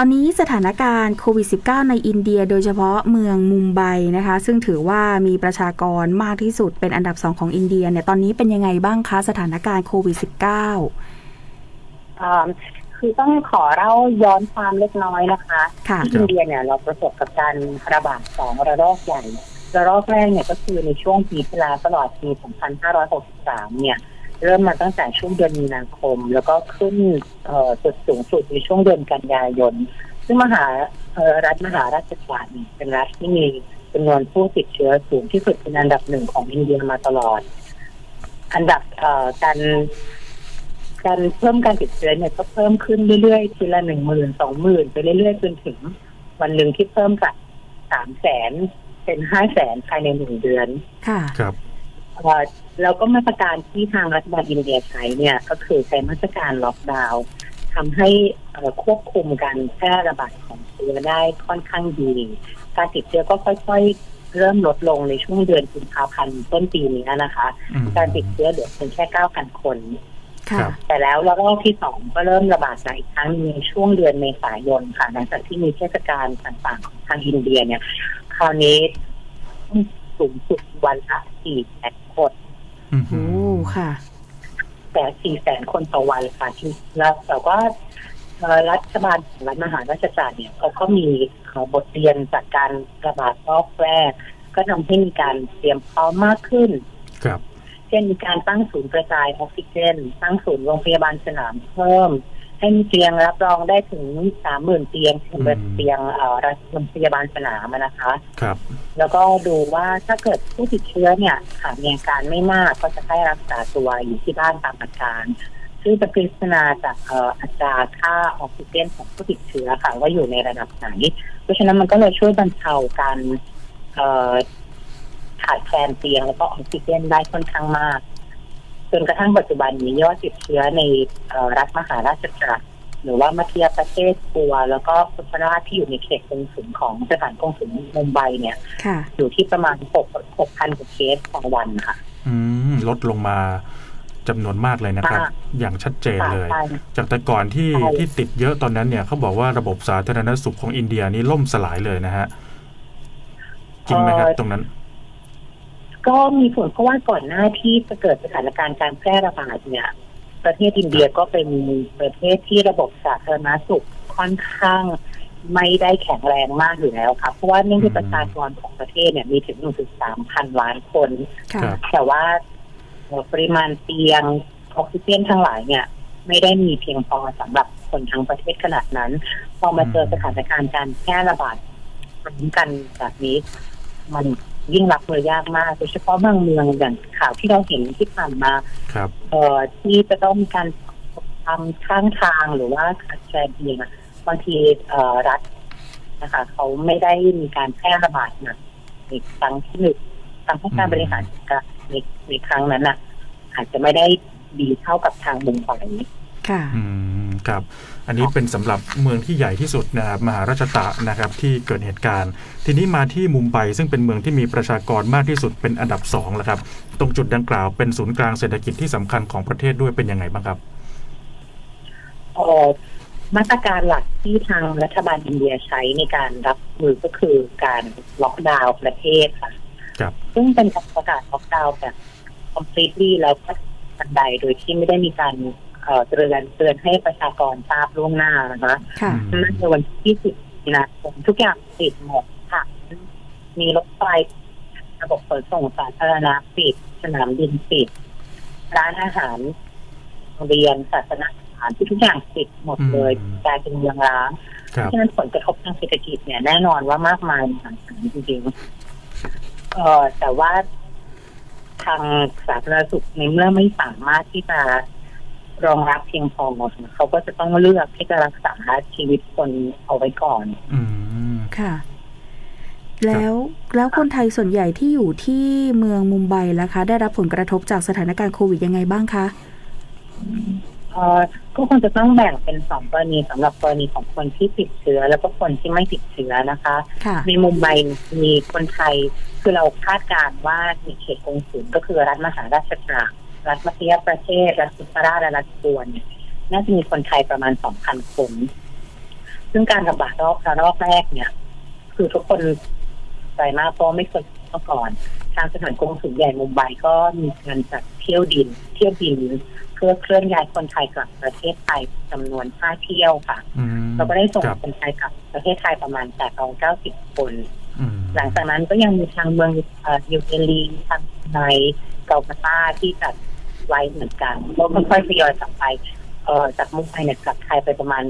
ตอนนี้สถานการณ์โควิด -19 ในอินเดีย โดยเฉพาะเมืองมุมไบนะคะ ซึ่งถือว่ามีประชากรมากที่สุดเป็นอันดับสองของอินเดียเนี่ยตอนนี้เป็นยังไงบ้างคะสถานการณ์โควิด -19 อ่าคือต้องขอเล่าย้อนความเล็กน้อยนะคะค่ะที่อินเดียเนี่ยเราประสบกับการระบาดของระลอกใหญ่ระลอกแรกเนี่ยก็คือในช่วงปีที่แล้วตลอดปี 2563 เนี่ย เริ่มมาตั้งแต่ช่วงเดือนมีนาคม แล้วก็ขึ้นเอ่อจุดสูงสุดในช่วงเดือนกันยายน ซึ่งมหาเอ่อรัฐมหาราชการเนี่ยเป็นรัฐที่มีจำนวนผู้ติดเชื้อสูงที่สุดเป็นอันดับหนึ่งของอินเดียมาตลอด อันดับเอ่อการการเพิ่มการติดเชื้อเนี่ยก็เพิ่มขึ้นเรื่อยๆทีละหนึ่งหมื่นสองหมื่นไปเรื่อยๆจนถึง วันหนึ่งที่เพิ่มจากสามแสนเป็นห้าแสนภายในหนึ่งเดือน ค่ะ ครับเอ่อ แล้วก็มาตรการที่ทางรัฐบาลอินเดียใช้เนี่ย ก็คือใช้มาตรการล็อกดาวน์ทำให้เอ่อควบคุมการแพร่ระบาดของเชื้อได้ค่อนข้างดี การติดเชื้อก็ค่อยๆ เริ่มลดลงในช่วงเดือนกุมภาพันธ์ต้นปีนี้นะคะอืมการติดเชื้อเหลือเพียงแค่ 9,000 คนครัค่ะบแต่แล้วระลอกที่สองก็เริ่มระบาดในอีกครั้งหนึ่งในช่วงเดือนเมษายนค่ะหลังจากที่มีเทศกาลต่างๆของทางอินเดียเนี่ย คราวนี้สูงสุดวันละสี่แสน คนอืมโอ้ค่ะ แต่สี่แสนคนต่อวันค่ะที่แล้วแต่ว่าเอ่อรัฐบาลของรัฐมหาราชการเนี่ยเขาก็มีเอ่อบทเรียนจากการระบาดรอบแรก ก็ทำให้มีการเตรียมพร้อมมากขึ้น ครับ เช่นมีการตั้งศูนย์กระจายออกซิเจน ตั้งศูนย์โรงพยาบาลสนามเพิ่ม ให้มีเตียงรับรองได้ถึงสามหมื่นเตียงเป็นเตียงเอ่อโรงพยาบาลสนามอะนะคะ ครับ แล้วก็ดูว่าถ้าเกิดผู้ติดเชื้อเนี่ยค่ะมีอาการไม่มากก็จะให้รักษาตัวอยู่ที่บ้านตามอาการซึ่งจะพิจารณาจากเอ่ออัตราค่าออกซิเจนของผู้ติดเชื้อค่ะว่าอยู่ในระดับไหน เพราะฉะนั้นมันก็เลยช่วยบรรเทาการเอ่อขาดแคลนเตียงแล้วก็ออกซิเจนได้ค่อนข้างมาก จนกระทั่งปัจจุบันนี้ยอดติดเชื้อในเอ่อรัฐมหาราชจักรหรือว่ามาเทียประเทศปัว แล้วก็พุทธราชที่อยู่ในเขตกงสุลของสถานกงสุลมุมไบเนี่ยค่ะอยู่ที่ประมาณ6 6,000กว่าเคสต่อวันค่ะ อืมลดลงมาจำนวนมากเลยนะครับค่ะอย่างชัดเจนเลยใช่จากแต่ก่อนที่ใช่ที่ติดเยอะตอนนั้นเนี่ยเขาบอกว่าระบบสาธารณสุขของอินเดียนี่ล่มสลายเลยนะฮะจริงไหมครับตรงนั้น ก็มีผลเพราะว่าก่อนหน้าที่จะเกิดสถานการณ์การแพร่ระบาดเนี่ย ประเทศอินเดียก็เป็นประเทศที่ระบบสาธารณสุขค่อนข้างไม่ได้แข็งแรงมากอยู่แล้วค่ะเพราะว่าเนื่องจากประชากรของประเทศเนี่ยมีถึง 1.3 พันล้านคนคแต่ว่าปริมาณเตียงออกซิเจนทั้งหลายเนี่ย ไม่ได้มีเพียงพอสำหรับคนทั้งประเทศขนาดนั้น พอมาเจอสถานการณ์การแพร่ระบาดพร้อมกันแบบนี้ มัน ยิ่งรับมือยากมากโดยเฉพาะบางเมืองอย่างข่าวที่เราเห็นที่ผ่านมาครับเอ่อที่จะต้องมีการทำข้างทางหรือว่าขาดแคลนเตียงอะบางทีเอ่อรัฐนะคะเขาไม่ได้มีการแพร่ระบาดหนักในครั้งที่หนึ่งทำให้การบริหารจัดการในในครั้งนั้นอะ อาจจะไม่ได้ดีเท่ากับทางมุมฝ่ายนี้ค่ะอืม ครับ อันนี้เป็นสำหรับเมืองที่ใหญ่ที่สุดนะครับมหาราชตะนะครับที่เกิดเหตุการณ์ ทีนี้มาที่มุมไบซึ่งเป็นเมืองที่มีประชากรมากที่สุดเป็นอันดับสองแล้วครับตรงจุดดังกล่าวเป็นศูนย์กลางเศรษฐกิจที่สำคัญของประเทศด้วยเป็นยังไงบ้างครับเอ่อมาตรการหลักที่ทางรัฐบาลอินเดียใช้ในการรับมือก็คือการล็อกดาวน์ประเทศค่ะครับซึ่งเป็นการประกาศล็อกดาวน์แบบ completely แล้วก็ทันใดโดยที่ไม่ได้มีการ เอ่อเตือนเตือนให้ประชากรทราบล่วงหน้านะคะค่ะอืมนั่นในวันที่10มีนาคมทุกอย่างปิดหมดค่ะ มีรถไฟระบบขนส่งสาธารณะปิด สนามบินปิด ร้านอาหารโรงเรียนศาสนาสถานที่ทุกอย่างปิดหมดเลยอืมกลายเป็นเมืองร้างคเพรับราะฉะนั้นผลกระทบทางเศรษฐกิจเนี่ยแน่นอนว่ามากมายมหาศาลจริงๆเอ่อแต่ว่าทางสาธารณสุขในเมื่อไม่สามารถที่จะ รองรับเพียงพอเขาก็จะต้องเลือกที่จะรักษาชีวิตคนเอาไว้ก่อน อืมค่ะ แล้วแล้วคนไทยส่วนใหญ่ที่อยู่ที่เมืองมุมไบล่ะคะ ได้รับผลกระทบจากสถานการณ์โควิดยังไงบ้างคะเอ่อก็คงจะต้องแบ่งเป็นสองกรณีสำหรับกรณีของคนที่ติดเชื้อ แล้วก็คนที่ไม่ติดเชื้อนะคะค่ะในมุมไบมีคนไทยคือเราคาดการณ์ว่าในเขตกงสุลก็คือรัฐมหาราชจักร รัฐมัธยประเทศ รัฐสุตราชและรัฐกวนเนี่ยน่าจะมีคนไทยประมาณ2,000คน ซึ่งการระบาดรอบระลอกแรกเนี่ย คือทุกคนใจมากเพราะไม่เคยมาก่อน ทางสถานกงสุลใหญ่มุมไบก็มีการจัดเที่ยวดิน เที่ยวบินเพื่อเคลื่อนย้ายคนไทยกลับประเทศไทยจำนวนห้าเที่ยวค่ะอืมเราก็ได้ส่งครับคนไทยกลับประเทศไทยประมาณ890คนอืมหลังจากนั้นก็ยังมีทางเมืองเอ่อนิวเดลีทางในเกาลาตาที่จัด ไว้เหมือนกันก็ค่อยๆทยอยกลับไป เอ่อจากมุมไบเนี่ยกลับไทยไปประมาณ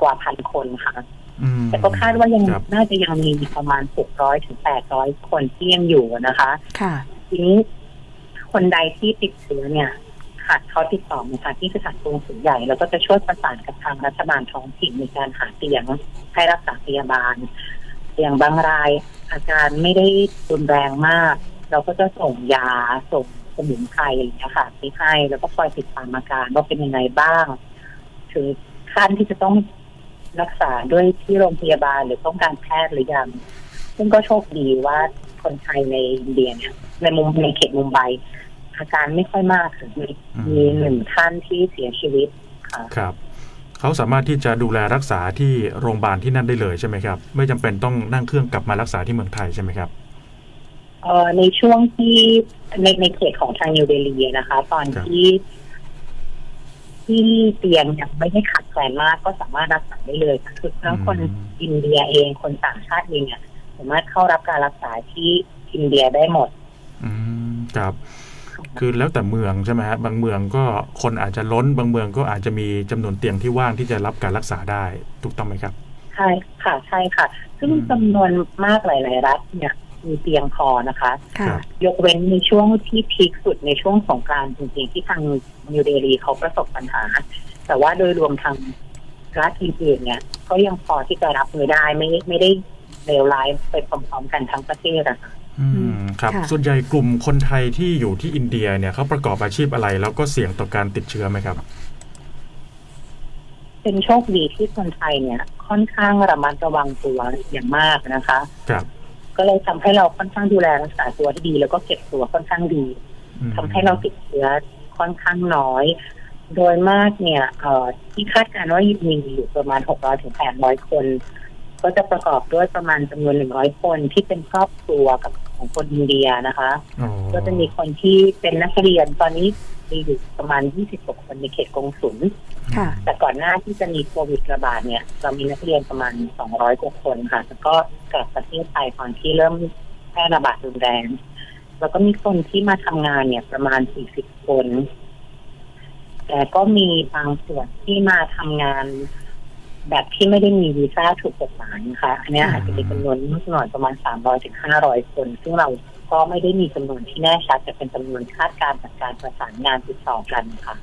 กว่าพันคนค่ะอืมแต่ก็คาดว่ายังครับน่าจะยังมีประมาณ600ถึง800คนที่ยังอยู่นะคะค่ะทีนี้คนใดที่ติดเชื้อเนี่ยหากเขาติดต่อมาทางที่สถานกงสุลใหญ่ แล้วก็จะช่วยประสานกับทางรัฐบาลท้องถิ่นในการหาเตียงให้รักษาพยาบาล อย่างบางรายอาการไม่ได้รุนแรงมาก เราก็จะส่งยาส่ง สมุนไพรอะไรอย่างเงี้ยค่ะไปให้แล้วก็คอยติดตามอาการว่าเป็นยังไงบ้าง ถึงขั้นที่จะต้องรักษาด้วยที่โรงพยาบาลหรือต้องการแพทย์หรือยัง ซึ่งก็โชคดีว่าคนไทยในอินเดียเนี่ยในมุมในเขตมุมไบอาการไม่ค่อยมากค่ะมีอืมมีหนึ่งท่านที่เสียชีวิตค่ะครับเขาสามารถที่จะดูแลรักษาที่โรงพยาบาลที่นั่นได้เลยใช่ไหมครับ ไม่จำเป็นต้องนั่งเครื่องกลับมารักษาที่เมืองไทยใช่ไหมครับ เอ่อในช่วงที่ในในเขตของทางนิวเดลีนะคะ ตอนครับที่ที่เตียงยังไม่ได้ขาดแคลนมากก็สามารถรักษาได้เลยค่ะคือทั้งคนอินเดียเองคนต่างชาติเองเนี่ยสามารถเข้ารับการรักษาที่อินเดียได้หมด อืมครับ คือแล้วแต่เมืองใช่ไหมฮะบางเมืองก็คนอาจจะล้น บางเมืองก็อาจจะมีจำนวนเตียงที่ว่างที่จะรับการรักษาได้ถูกต้องไหมครับ ใช่ค่ะใช่ค่ะ ซึ่งอืมจำนวนมากหลาย ๆ รัฐเนี่ย มีเตียงพอนะคะ ค่ะยกเว้นในช่วงที่พีคสุดในช่วงสงกรานต์จริงๆ ที่ทางนิวเดลีเขาประสบปัญหา แต่ว่าโดยรวมทางรัฐอื่นๆเนี่ยก็ยังพอที่จะรับมือได้ไม่ไม่ได้เลวร้ายไปพร้อมๆกันทั้งประเทศอะค่ะอืมครับ ค่ะ ส่วนใหญ่กลุ่มคนไทยที่อยู่ที่อินเดียเนี่ยเขาประกอบอาชีพอะไร แล้วก็เสี่ยงต่อการติดเชื้อไหมครับ เป็นโชคดีที่คนไทยเนี่ย ค่อนข้างระมัดระวังตัวอย่างมากนะคะ ครับ ก็เลยทำให้เราค่อนข้างดูแลรักษาตัวที่ดี แล้วก็เก็บตัวค่อนข้างดีอืมทำให้เราติดเชื้อค่อนข้างน้อย โดยมากเนี่ยเอ่อที่คาดการณ์ว่ามีอยู่ประมาณ 600ถึง800 คน ก็จะประกอบด้วยประมาณจำนวน 100 คนที่เป็นครอบครัวกับของคนอินเดียนะคะอ๋อก็จะมีคนที่เป็นนักเรียนตอนนี้ มีอยู่ประมาณ 20กว่าคนในเขตกงสุลค่ะ แต่ก่อนหน้าที่จะมีโควิดระบาดเนี่ย เรามีนักเรียนประมาณ 200กว่าคนค่ะ แล้วก็กลับประเทศไทยตอนที่เริ่มแพร่ระบาดรุนแรง แล้วก็มีคนที่มาทำงานเนี่ยประมาณ 40 คน แต่ก็มีบางส่วนที่มาทำงานแบบที่ไม่ได้มีวีซ่าถูกกฎหมายนะคะ อันเนี้ยอาจจะมีจำนวนมากหน่อยประมาณ300ถึง500คน ซึ่งเรา ก็ไม่ได้มีจำนวนที่แน่ชัดแต่เป็นจำนวนคาดการณ์จากการประสานงานติดต่อกันค่ะ